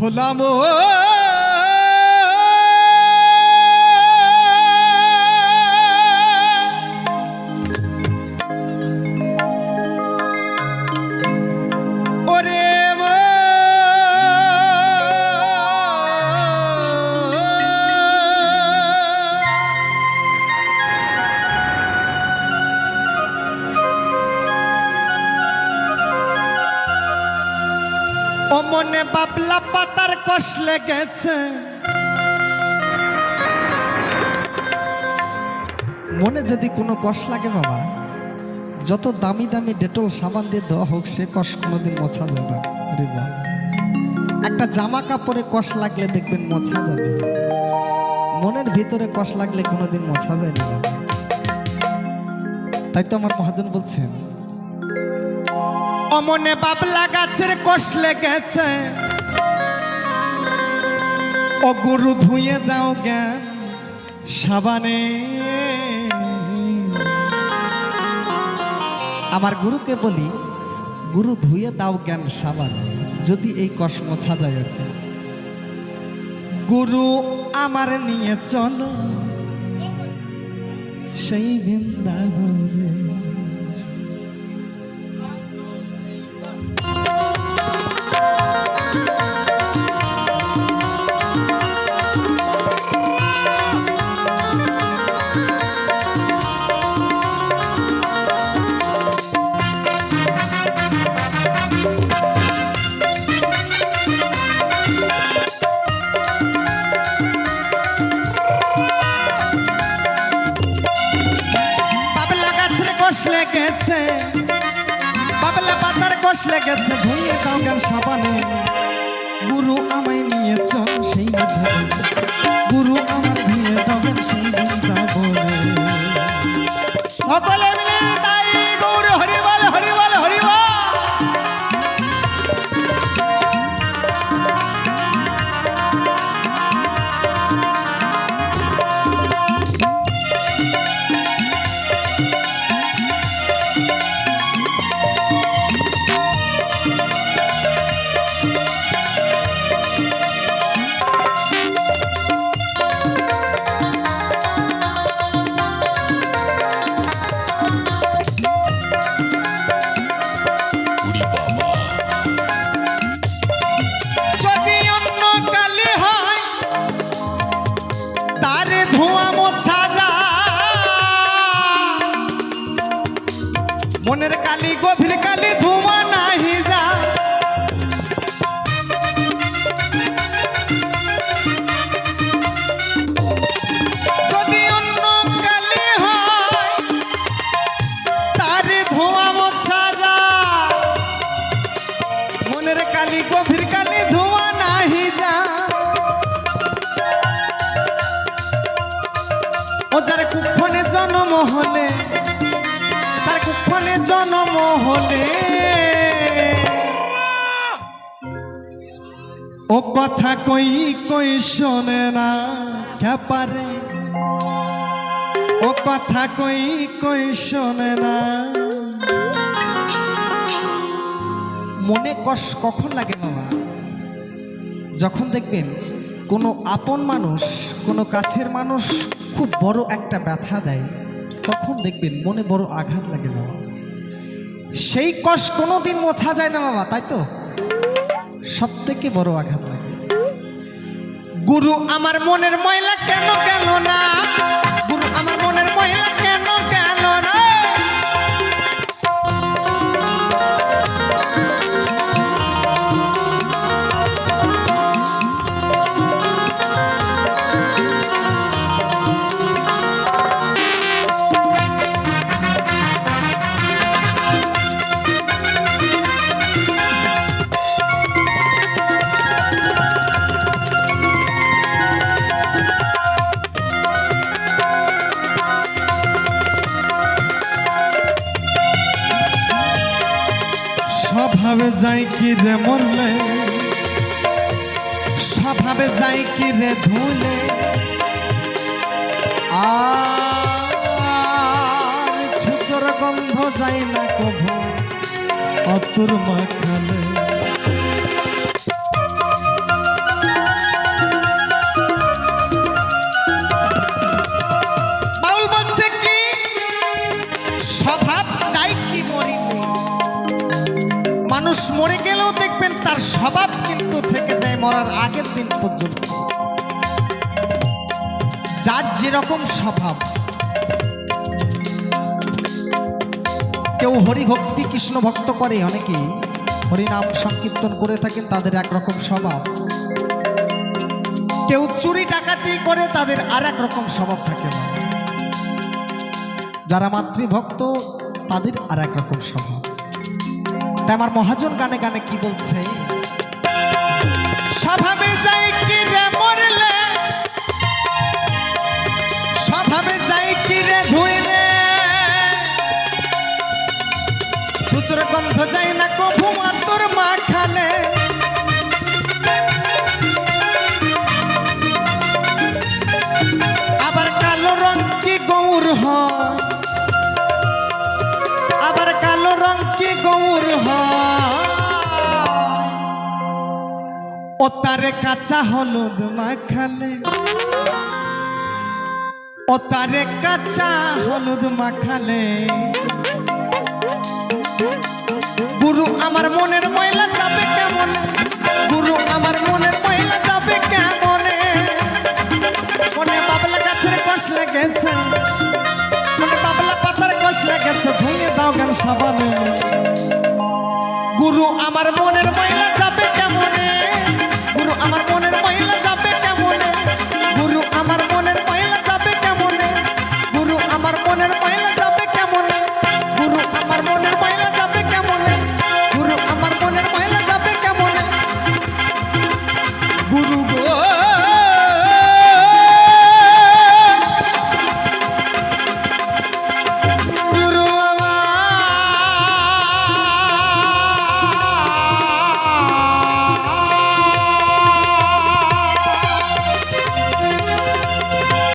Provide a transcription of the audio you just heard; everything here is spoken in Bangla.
ভোলাম ওরে ও মনে বাবলা পাতার কষ লেগেছে। মনে যদি কোনো কষ লাগে বাবা, যত দামি দামি ডেটল সাবান দিয়ে দেওয়া হোক, সে কষ কোনোদিন মোছা যাবে না। একটা জামা কাপড়ে কষ লাগলে দেখবেন মোছা যাবে মনের ভিতরে কষ লাগলে কোনোদিন মোছা যায় না। তাই তো আমার মহাজন বলছেন অমনে বাবলা গাছের কষ লেগেছে। ও গুরু ধুয়ে দাও জ্ঞান, সাবানে। আমার গুরুকে বলি, গুরু ধুয়ে দাও জ্ঞান, সাবান, যদি এই কষ মোছা আর। গুরু আমার নিয়ে চলো, সেই বৃন্দাবনে। কষ লেগেছে দাও গান সাবানে। গুরু আমায় নিয়ে চল সেই বৃন্দাবনে কালি গভীর কালি ধোঁয়া নাহি যা। যদি অন্য কালে হয়, তারে ধোঁয়া মোছা যায় মনের কালি গভীর কালি ধোঁয়া নাহি যা। ও যার কুক্ষণে জন্ম হলে কুক্ষণে জন্ম হলে ও কথা কই কই শোনে না পারে ও কথা কই কই শোনে না। মনে কষ কখন লাগে বাবা? যখন দেখবেন কোনো আপন মানুষ, কোনো কাছের মানুষ খুব বড় একটা ব্যথা দেয়। তখন দেখবেন মনে বড় আঘাত লাগে বাবা সেই কষ কোনোদিন মোছা যায় না বাবা, তাই তো? সব থেকে বড় আঘাত লাগে। গুরু আমার মনের ময়লা কেন কেন না? যাই কি রে মরলে? স্বভাবে যাই কি রে ধুলে? আর ছুচর গন্ধ যাই না কভু অতুর মাখালে। মানুষ মরে গেলেও দেখবেন তার স্বভাব কিন্তু থেকে যায় মরার আগের দিন পর্যন্ত। যার যেরকম স্বভাব। কেউ হরিভক্তি কৃষ্ণ ভক্ত করে অনেকে হরিনাম সংকীর্তন করে থাকেন, তাদের একরকম স্বভাব। কেউ চুরি ডাকাতি করে, তাদের আর এক রকম স্বভাব থাকে। যারা মাতৃভক্ত, তাদের আর এক রকম স্বভাব। তাই আমার মহাজন গানে গানে কি বলছে? স্বভাবে যাই কি রে মরলে? স্বভাবে যাই কি রে ধুইলে? চুচুর গন্ধ যাই না কভু মা ও তারে কাঁচা হলুদ মাখালে। ও তারে কাঁচা হলুদ মাখালে। গুরু, আমার মনের ময়লা যাবে কেমন? গুরু, আমার মনের ময়লা যাবে কেমনে? মনে বাবলা গাছের কষ লেগেছে। মনে বাবলা পাতার কষ লেগেছে। ধুয়ে দাও গান সাবানে